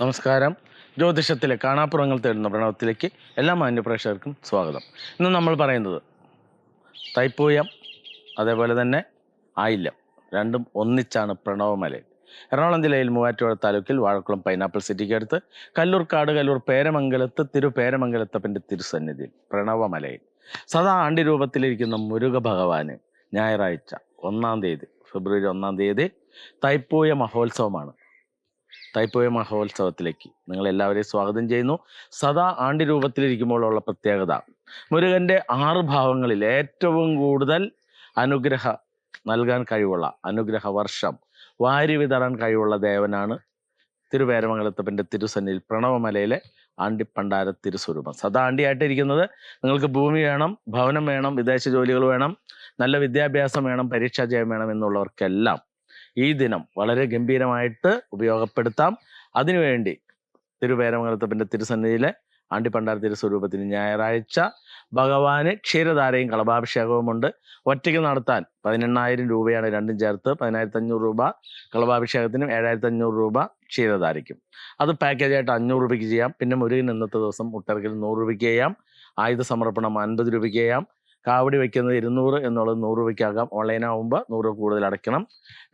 നമസ്കാരം. ജ്യോതിഷത്തിലെ കാണാപ്പുറങ്ങൾ തേടുന്ന പ്രണവത്തിലേക്ക് എല്ലാ മാന്യപ്രേക്ഷകർക്കും സ്വാഗതം. ഇന്ന് നമ്മൾ പറയുന്നത് തൈപ്പൂയം അതേപോലെ തന്നെ ആയില്ലം രണ്ടും ഒന്നിച്ചാണ് പ്രണവമലയിൽ. എറണാകുളം ജില്ലയിൽ മൂവാറ്റുപുഴ താലൂക്കിൽ വാഴക്കുളം പൈനാപ്പിൾ സിറ്റിക്ക് അടുത്ത് കല്ലൂർ കാട് കല്ലൂർ പേരമംഗലത്ത് തിരു പേരമംഗലത്തപ്പന്റെ തിരുസന്നിധിയിൽ പ്രണവമലയിൽ. സദാ ആണ്ടി രൂപത്തിലിരിക്കുന്ന മുരുക ഭഗവാന് ഞായറാഴ്ച ഒന്നാം തീയതി ഫെബ്രുവരി ഒന്നാം തീയതി തൈപ്പൂയ മഹോത്സവമാണ് തൈപ്പൂയ മഹോത്സവത്തിലേക്ക് നിങ്ങൾ എല്ലാവരെയും സ്വാഗതം ചെയ്യുന്നു. സദാ ആണ്ടി രൂപത്തിലിരിക്കുമ്പോഴുള്ള പ്രത്യേകത മുരുകന്റെ ആറ് ഭാവങ്ങളിൽ ഏറ്റവും കൂടുതൽ അനുഗ്രഹ നൽകാൻ കഴിവുള്ള അനുഗ്രഹ വർഷം വാരി വിതറാൻ കഴിവുള്ള ദേവനാണ് തിരുവേരമംഗലത്തപ്പന്റെ തിരുസന്നിൽ പ്രണവമലയിലെ ആണ്ടിപ്പണ്ടാര തിരുസ്വരൂപം. സദാ ആണ്ടിയായിട്ടിരിക്കുന്നത് നിങ്ങൾക്ക് ഭൂമി വേണം ഭവനം വേണം വിദേശ ജോലികൾ വേണം നല്ല വിദ്യാഭ്യാസം വേണം പരീക്ഷാ ജയം വേണം എന്നുള്ളവർക്കെല്ലാം ഈ ദിനം വളരെ ഗംഭീരമായിട്ട് ഉപയോഗപ്പെടുത്താം. അതിനുവേണ്ടി തിരുവേരമംഗലത്തപ്പന്റെ തിരുസന്നിധിയിലെ ആണ്ടിപ്പണ്ടാര തിരുസ്വരൂപത്തിന് ഞായറാഴ്ച ഭഗവാന് ക്ഷീരധാരയും കളഭാഭിഷേകവുമുണ്ട്. ഒറ്റയ്ക്ക് നടത്താൻ പതിനെണ്ണായിരം രൂപയാണ് രണ്ടും ചേർത്ത് പതിനായിരത്തി അഞ്ഞൂറ് രൂപ കളഭാഭിഷേകത്തിനും ഏഴായിരത്തി അഞ്ഞൂറ് രൂപ ക്ഷീരധാരയ്ക്കും. അത് പാക്കേജായിട്ട് അഞ്ഞൂറ് രൂപയ്ക്ക് ചെയ്യാം. പിന്നെ മുരുകൻ ഇന്നത്തെ ദിവസം മുട്ടറക്കിൽ നൂറ് രൂപയ്ക്ക് ചെയ്യാം. ആയുധ സമർപ്പണം അൻപത് രൂപയ്ക്ക് ചെയ്യാം. കാവടി വയ്ക്കുന്നത് ഇരുന്നൂറ് എന്നുള്ളത് നൂറ് രൂപയ്ക്കാകാം. ഓൺലൈനാകുമ്പോൾ നൂറ് കൂടുതൽ അടയ്ക്കണം.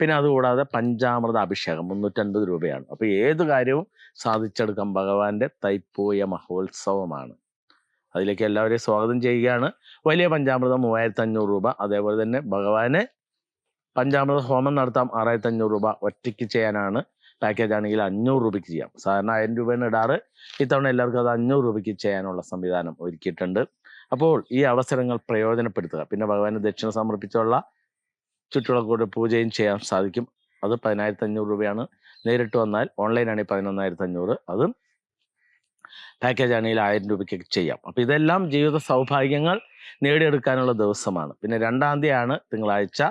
പിന്നെ അതുകൂടാതെ പഞ്ചാമൃത അഭിഷേകം മുന്നൂറ്റൻപത് രൂപയാണ്. അപ്പോൾ ഏത് കാര്യവും സാധിച്ചെടുക്കാം. ഭഗവാന്റെ തൈപ്പൂയ മഹോത്സവമാണ്. അതിലേക്ക് എല്ലാവരെയും സ്വാഗതം ചെയ്യുകയാണ്. വലിയ പഞ്ചാമൃതം മൂവായിരത്തി അഞ്ഞൂറ് രൂപ. അതേപോലെ തന്നെ ഭഗവാന് പഞ്ചാമൃത ഹോമം നടത്താം. ആറായിരത്തി അഞ്ഞൂറ് രൂപ ഒറ്റയ്ക്ക് ചെയ്യാനാണ്. പാക്കേജ് ആണെങ്കിൽ അഞ്ഞൂറ് രൂപയ്ക്ക് ചെയ്യാം. സാധാരണ ആയിരം രൂപയാണ് ഇടാറ്. ഇത്തവണ എല്ലാവർക്കും അത് അഞ്ഞൂറ് രൂപയ്ക്ക് ചെയ്യാനുള്ള സംവിധാനം ഒരുക്കിയിട്ടുണ്ട്. അപ്പോൾ ഈ അവസരങ്ങൾ പ്രയോജനപ്പെടുത്തുക. പിന്നെ ഭഗവാന് ദക്ഷിണ സമർപ്പിച്ചുള്ള ചുറ്റുവിളക്കോട് പൂജയും ചെയ്യാൻ സാധിക്കും. അത് പതിനായിരത്തി അഞ്ഞൂറ് രൂപയാണ്. നേരിട്ട് വന്നാൽ ഓൺലൈനാണെങ്കിൽ പതിനൊന്നായിരത്തി അഞ്ഞൂറ് അതും പാക്കേജ് ആണെങ്കിൽ ആയിരം രൂപയ്ക്ക് ചെയ്യാം. അപ്പോൾ ഇതെല്ലാം ജീവിത സൗഭാഗ്യങ്ങൾ നേടിയെടുക്കാനുള്ള ദിവസമാണ്. പിന്നെ രണ്ടാം തീയതിയാണ് തിങ്കളാഴ്ച.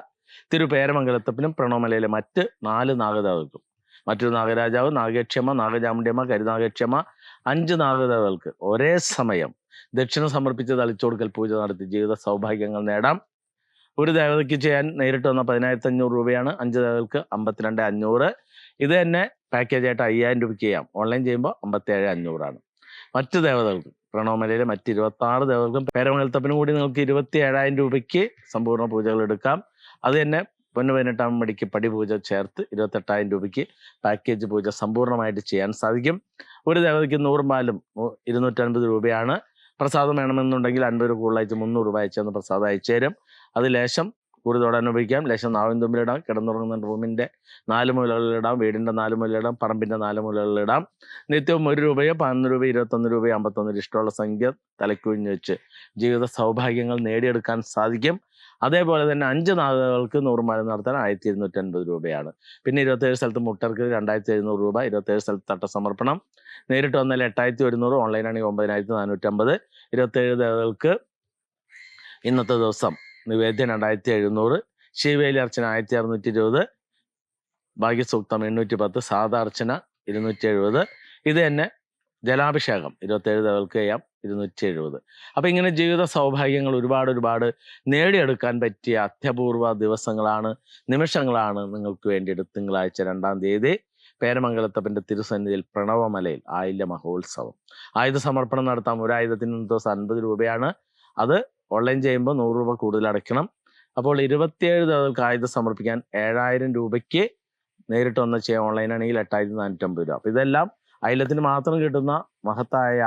തിരുപേരമംഗലത്തപ്പനും പ്രണോമലയിലെ മറ്റ് നാല് നാഗദേവകൾക്കും മറ്റൊരു നാഗരാജാവ് നാഗക്ഷമ നാഗചാമുണ്ടിയമ്മ കരുനാഗക്ഷമ അഞ്ച് നാഗദേവകൾക്ക് ഒരേ സമയം ദക്ഷിണ സമർപ്പിച്ച് തളിച്ചുകൊടുക്കൽ പൂജ നടത്തി ജീവിത സൗഭാഗ്യങ്ങൾ നേടാം. ഒരു ദേവതയ്ക്ക് ചെയ്യാൻ നേരിട്ട് വന്ന പതിനായിരത്തി അഞ്ഞൂറ് രൂപയാണ് അഞ്ച് ദേവതകൾക്ക് അമ്പത്തിരണ്ട് അഞ്ഞൂറ്. ഇത് തന്നെ പാക്കേജായിട്ട് അയ്യായിരം രൂപയ്ക്ക് ചെയ്യാം. ഓൺലൈൻ ചെയ്യുമ്പോൾ അമ്പത്തേഴ് അഞ്ഞൂറാണ്. മറ്റ് ദേവതകൾക്ക് പ്രണവമലയിലെ മറ്റ് ഇരുപത്തി ആറ് ദേവതകൾക്കും പേരമംഗലത്തപ്പനും കൂടി നിങ്ങൾക്ക് ഇരുപത്തി ഏഴായിരം രൂപയ്ക്ക് സമ്പൂർണ പൂജകൾ എടുക്കാം. അത് തന്നെ പൊന്നു പതിനെട്ടാം മണിക്ക് പടിപൂജ ചേർത്ത് ഇരുപത്തെട്ടായിരം രൂപയ്ക്ക് പാക്കേജ് പൂജ സമ്പൂർണമായിട്ട് ചെയ്യാൻ സാധിക്കും. ഒരു ദേവതയ്ക്ക് നൂറ് മാലും ഇരുന്നൂറ്റൻപത് രൂപയാണ്. പ്രസാദം വേണമെന്നുണ്ടെങ്കിൽ അൻപത് രൂപ കൂടുതലായിട്ട് മുന്നൂറ് രൂപ അയച്ചെന്ന് പ്രസാദം അയച്ചു തരും അത് ലേശം കൂടുതലോടാൻ ഉപയോഗിക്കാം ലക്ഷം നാവിൻ തുമ്പിലിടാം. കിടന്നുറങ്ങുന്ന റൂമിന്റെ നാല് മൂലകളിലിടാം. വീടിന്റെ നാല് മൂലയിലിടാം പറമ്പിന്റെ നാല് മൂലകളിലിടാം. നിത്യവും ഒരു രൂപയോ പതിനൊന്ന് രൂപ ഇരുപത്തൊന്ന് രൂപയോ അമ്പത്തൊന്ന് ഇഷ്ടമുള്ള സംഖ്യ തലക്കുഴിഞ്ഞ് വെച്ച് ജീവിത സൗഭാഗ്യങ്ങൾ നേടിയെടുക്കാൻ സാധിക്കും. അതേപോലെ തന്നെ അഞ്ച് നാളുകൾക്ക് നൂറ് മഴ നടത്താൻ ആയിരത്തി ഇരുന്നൂറ്റി അൻപത് രൂപയാണ്. പിന്നെ ഇരുപത്തേഴ് സ്ഥലത്ത് മുട്ടർക്ക് രണ്ടായിരത്തി എഴുന്നൂറ് രൂപ ഇരുപത്തേഴ് സ്ഥലത്ത് തട്ട സമർപ്പണം. നേരിട്ട് വന്നാൽ എട്ടായിരത്തി ഒരുന്നൂറ് ഓൺലൈനാണെങ്കിൽ ഒമ്പതിനായിരത്തി നാനൂറ്റമ്പത്. ഇരുപത്തേഴ് ദേവതകൾക്ക് ഇന്നത്തെ ദിവസം നിവേദ്യം രണ്ടായിരത്തി എഴുന്നൂറ് ശിവേലി അർച്ചന ആയിരത്തി അറുന്നൂറ്റി ഇരുപത് ഭാഗ്യസൂക്തം എണ്ണൂറ്റി പത്ത് സാധാ അർച്ചന ഇരുന്നൂറ്റി എഴുപത് ഇത് തന്നെ ജലാഭിഷേകം ഇരുപത്തേഴ് ദേവകൾക്ക് ചെയ്യാം ഇരുന്നൂറ്റി എഴുപത് അപ്പം ഇങ്ങനെ ജീവിത സൗഭാഗ്യങ്ങൾ ഒരുപാട് ഒരുപാട് നേടിയെടുക്കാൻ പറ്റിയ അത്യപൂർവ ദിവസങ്ങളാണ് നിമിഷങ്ങളാണ് നിങ്ങൾക്ക് വേണ്ടി വേണ്ടിയിട്ട് തിങ്കളാഴ്ച രണ്ടാം തീയതി പേരമംഗലത്തപ്പന്റെ തിരുസന്നിധിയിൽ പ്രണവമലയിൽ ആയില്യ മഹോത്സവം ആയുധ സമർപ്പണം നടത്താം. ഒരു ആയുധത്തിന് ദിവസം അൻപത് രൂപയാണ്. അത് ഓൺലൈൻ ചെയ്യുമ്പോൾ നൂറ് രൂപ കൂടുതൽ അടയ്ക്കണം. അപ്പോൾ ഇരുപത്തിയേഴ് ദിവസങ്ങൾക്ക് ആയുധം സമർപ്പിക്കാൻ ഏഴായിരം രൂപയ്ക്ക് നേരിട്ട് വന്ന് ചെയ്യാം ഓൺലൈൻ ആണെങ്കിൽ എട്ടായിരത്തി നാനൂറ്റമ്പത് രൂപ. അപ്പോൾ ഇതെല്ലാം അയലത്തിന് മാത്രം കിട്ടുന്ന മഹത്തായ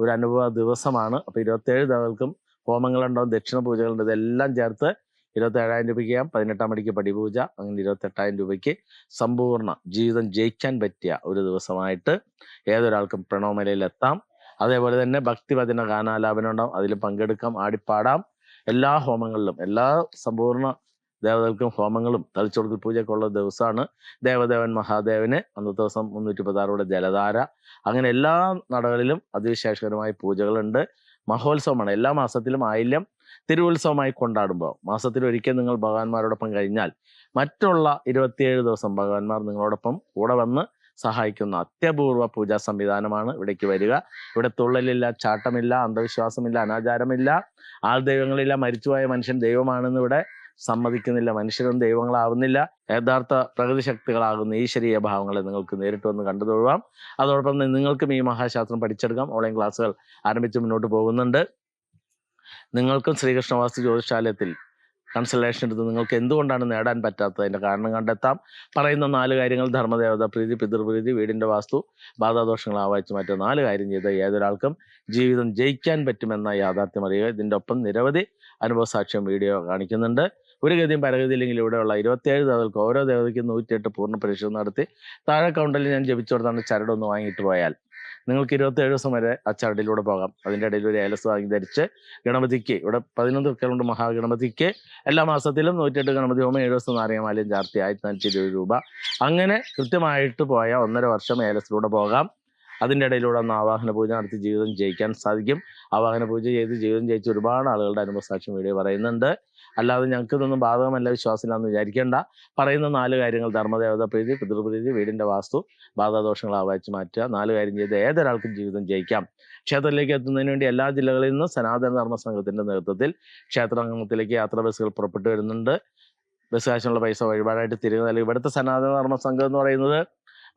ഒരു അനുഭവ ദിവസമാണ്. അപ്പോൾ ഇരുപത്തേഴ് ദിവസങ്ങൾക്കും ഹോമങ്ങളുണ്ടാവും ദക്ഷിണ പൂജകളുണ്ട്. ഇതെല്ലാം ചേർത്ത് ഇരുപത്തി ഏഴായിരം രൂപയ്ക്ക് ചെയ്യാം പതിനെട്ടാം മണിക്ക് പടിപൂജ അങ്ങനെ ഇരുപത്തെട്ടായിരം രൂപയ്ക്ക് സമ്പൂർണ ജീവിതം ജയിക്കാൻ പറ്റിയ ഒരു ദിവസമായിട്ട് ഏതൊരാൾക്കും പ്രണവമലയിൽ എത്താം. അതേപോലെ തന്നെ ഭക്തിവചന ഗാനാലാപനം ഉണ്ടാവും അതിൽ പങ്കെടുക്കാം ആടിപ്പാടാം. എല്ലാ ഹോമങ്ങളിലും എല്ലാ സമ്പൂർണ ദേവതകൾക്കും ഹോമങ്ങളും തളിച്ചുകൊടുക്കൽ പൂജയൊക്കെ ഉള്ള ദിവസമാണ്. ദേവദേവൻ മഹാദേവന് അന്നത്തെ ദിവസം മുന്നൂറ്റി പതാറോടെ ജലധാര. അങ്ങനെ എല്ലാ നടകളിലും അതിവിശേഷകരമായ പൂജകളുണ്ട്. മഹോത്സവമാണ്. എല്ലാ മാസത്തിലും ആയില്യം തിരുവുത്സവമായി കൊണ്ടാടുമ്പോൾ മാസത്തിൽ ഒരിക്കൽ നിങ്ങൾ ഭഗവാന്മാരോടൊപ്പം കഴിഞ്ഞാൽ മറ്റുള്ള ഇരുപത്തിയേഴ് ദിവസം ഭഗവാന്മാർ നിങ്ങളോടൊപ്പം കൂടെ വന്ന് സഹായിക്കുന്ന അത്യപൂർവ പൂജാ സംവിധാനമാണ് ഇവിടേക്ക് വരിക. ഇവിടെ തുള്ളലില്ല ചാട്ടമില്ല അന്ധവിശ്വാസമില്ല അനാചാരമില്ല. ആൾ ദൈവങ്ങളില്ല മരിച്ചുപോയ മനുഷ്യൻ ദൈവമാണെന്ന് ഇവിടെ സമ്മതിക്കുന്നില്ല. മനുഷ്യരും ദൈവങ്ങളാവുന്നില്ല. യഥാർത്ഥ പ്രകൃതി ശക്തികളാകുന്ന ഈശ്വരീയ ഭാവങ്ങളെ നിങ്ങൾക്ക് നേരിട്ട് വന്ന് കണ്ടു തൊഴുവാം അതോടൊപ്പം തന്നെ നിങ്ങൾക്കും ഈ മഹാശാസ്ത്രം പഠിച്ചെടുക്കാം. ഓൺലൈൻ ക്ലാസ്സുകൾ ആരംഭിച്ച് മുന്നോട്ട് പോകുന്നുണ്ട്. നിങ്ങൾക്കും ശ്രീകൃഷ്ണ വാസ്തു ജ്യോതിഷാലയത്തിൽ കൺസൾട്ടേഷൻ എടുത്ത് നിങ്ങൾക്ക് എന്തുകൊണ്ടാണ് നേടാൻ പറ്റാത്തത്? അതിന്റെ കാരണം കണ്ടെത്താം. പറയുന്ന നാല് കാര്യങ്ങൾ ധർമ്മദേവത പ്രീതി പിതൃപ്രീതി വീടിന്റെ വാസ്തു ബാധാദോഷങ്ങൾ ആവാഹിച്ച് മാറ്റുക നാല് കാര്യം ചെയ്ത ഏതൊരാൾക്കും ജീവിതം ജയിക്കാൻ പറ്റുമെന്ന യാഥാർത്ഥ്യം അറിയുക. ഇതിന്റെ ഒപ്പം നിരവധി അനുഭവ സാക്ഷ്യം വീഡിയോ കാണിക്കുന്നുണ്ട്. ഒരു ഗതിയും പരഗതിയില്ലെങ്കിൽ ഇവിടെയുള്ള ഇരുപത്തിയേഴ് ദേവതകൾക്ക് ഓരോ ദേവതയ്ക്കും നൂറ്റിയെട്ട് പൂർണ പരിശോധന നടത്തി. താഴെ കൗണ്ടറിൽ ഞാൻ ജപിച്ചു കൊടുത്താണ് ചരടൊന്ന് വാങ്ങിയിട്ട് പോയാൽ. നിങ്ങൾക്ക് ഇരുപത്തേഴ് ദിവസം വരെ ആ ചരടിലൂടെ പോകാം. അതിന്റെ ഇടയിൽ ഒരു ഏലസ് വാങ്ങി ധരിച്ച് ഗണപതിക്ക് ഇവിടെ പതിനൊന്ന് വെക്കലുണ്ട് മഹാഗണപതിക്ക് എല്ലാ മാസത്തിലും നൂറ്റിയെട്ട് ഗണപതി ഹോമം ഏഴ് ദിവസം നാരങ്ങമാലയും ചാർത്തി ആയിരത്തി നാനൂറ്റി ഇരുപത് രൂപ. അങ്ങനെ കൃത്യമായിട്ട് പോയ ഒന്നര വർഷം ഏലസിലൂടെ പോകാം. അതിന്റെ ഇടയിലൂടെ ഒന്ന് ആവാഹന പൂജ നടത്തി ജീവിതം ജയിക്കാൻ സാധിക്കും. ആവാഹന പൂജ ചെയ്ത് ജീവിതം ജയിച്ച ഒരുപാട് ആളുകളുടെ അനുഭവസാക്ഷ്യം വീഡിയോ പറയുന്നുണ്ട്. അല്ലാതെ ഞങ്ങൾക്ക് ഇതൊന്നും ബാധകമല്ല വിശ്വാസമില്ലാന്ന് വിചാരിക്കേണ്ട. പറയുന്ന നാല് കാര്യങ്ങൾ ധർമ്മദേവത പ്രീതി പിതൃപ്രീതി വീടിന്റെ വാസ്തു ബാധാദോഷങ്ങൾ ആവാഹിച്ച് മാറ്റുക. നാല് കാര്യം ചെയ്ത് ഏതൊരാൾക്കും ജീവിതം ജയിക്കാം. ക്ഷേത്രത്തിലേക്ക് എത്തുന്നതിന് വേണ്ടി എല്ലാ ജില്ലകളിൽ നിന്നും സനാതന ധർമ്മ സംഘത്തിന്റെ നേതൃത്വത്തിൽ ക്ഷേത്രാംഗണത്തിലേക്ക് യാത്രാ ബസ്സുകൾ പുറപ്പെട്ടു വരുന്നുണ്ട്. ബസ് കാശിനുള്ള പൈസ വഴിപാടായിട്ട് തിരികെ നൽകി. ഇവിടുത്തെ സനാതന ധർമ്മ സംഘം എന്ന് പറയുന്നത്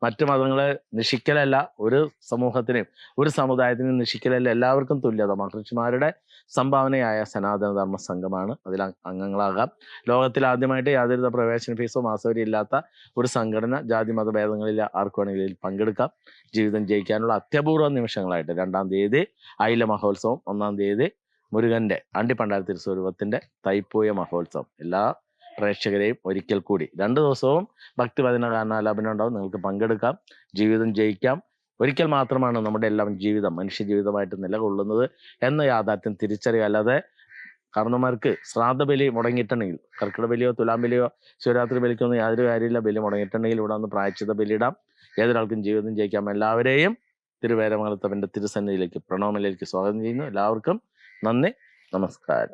മറ്റു മതങ്ങളെ നിഷിക്കലല്ല ഒരു സമൂഹത്തിനെയും ഒരു സമുദായത്തിനെയും നിഷിക്കലല്ല. എല്ലാവർക്കും തുല്യത. മഹർഷിമാരുടെ സംഭാവനയായ സനാതന ധർമ്മ സംഘമാണ് അതിൽ അംഗങ്ങളാകാം. ലോകത്തിൽ ആദ്യമായിട്ട് യാതൊരു പ്രവേശന ഫീസോ മാസവരി ഇല്ലാത്ത ഒരു സംഘടന ജാതി മതഭേദങ്ങളിൽ ആർക്കു വേണമെങ്കിലും പങ്കെടുക്കാം. ജീവിതം ജയിക്കാനുള്ള അത്യപൂർവ നിമിഷങ്ങളായിട്ട്. രണ്ടാം തീയതി അയില മഹോത്സവം ഒന്നാം തീയതി മുരുകന്റെ അണ്ടിപ്പണ്ടാര തിരുസ്വരൂപത്തിന്റെ തൈപ്പൂയ മഹോത്സവം. എല്ലാ പ്രേക്ഷകരെയും ഒരിക്കൽ കൂടി. രണ്ട് ദിവസവും ഭക്തിവചന ഗാനാലാപനം ഉണ്ടാവും. നിങ്ങൾക്ക് പങ്കെടുക്കാം. ജീവിതം ജയിക്കാം. ഒരിക്കൽ മാത്രമാണ് നമ്മുടെ എല്ലാം ജീവിതം മനുഷ്യ ജീവിതമായിട്ട് നിലകൊള്ളുന്നത് എന്ന യാഥാർത്ഥ്യം തിരിച്ചറിയുക അല്ലാതെ കാരണന്മാർക്ക് ശ്രാദ്ധ ബലി മുടങ്ങിയിട്ടുണ്ടെങ്കിൽ കർക്കിട ബലിയോ തുലാം ബലിയോ ശിവരാത്രി ബലിക്കൊന്നും യാതൊരു കാര്യമില്ല. ബലി മുടങ്ങിയിട്ടുണ്ടെങ്കിൽ ഇവിടെ ഒന്ന് പ്രായച്ചിത ബലിയിടാം ഏതൊരാൾക്കും ജീവിതം ജയിക്കാം. എല്ലാവരെയും തിരുവേരമംഗലത്തവന്റെ തിരുസന്നിധിയിലേക്ക് പ്രണോമിലേക്ക് സ്വാഗതം ചെയ്യുന്നു. എല്ലാവർക്കും നന്ദി. നമസ്കാരം.